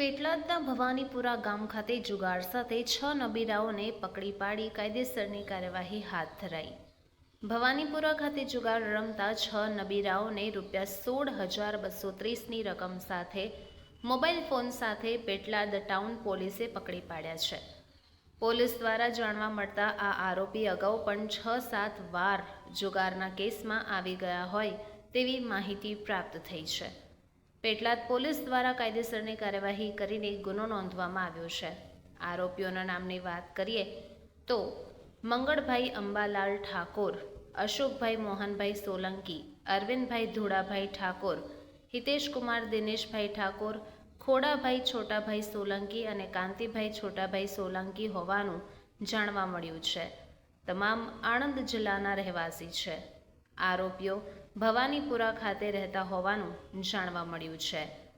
પેટલાદના ભવાનીપુરા ગામ ખાતે જુગાર સાથે છ નબીરાઓને પકડી પાડી કાયદેસરની કાર્યવાહી હાથ ધરાઈ. ભવાનીપુરા ખાતે જુગાર રમતા છ નબીરાઓને રૂપિયા સોળ હજાર બસો ત્રીસની રકમ સાથે મોબાઈલ ફોન સાથે પેટલાદ ટાઉન પોલીસે પકડી પાડ્યા છે. પોલીસ દ્વારા જાણવા મળતા આ આરોપી અગાઉ પણ છ સાત વાર જુગારના કેસમાં આવી ગયા હોય તેવી માહિતી પ્રાપ્ત થઈ છે. પેટલાદ પોલીસ દ્વારા કાયદેસરની કાર્યવાહી કરીને ગુનો નોંધવામાં આવ્યો છે. આરોપીઓના નામની વાત કરીએ તો મંગળભાઈ અંબાલાલ ઠાકોર, અશોકભાઈ મોહનભાઈ સોલંકી, અરવિંદભાઈ ધુડાભાઈ ઠાકોર, હિતેશકુમાર દિનેશભાઈ ઠાકોર, ખોડાભાઈ છોટાભાઈ સોલંકી અને કાંતિભાઈ છોટાભાઈ સોલંકી હોવાનું જાણવા મળ્યું છે. તમામ આણંદ જિલ્લાના રહેવાસી છે. આરોપીઓ ભવાનીપુરા ખાતે રહેતા હોવાનું જાણવા મળ્યું છે.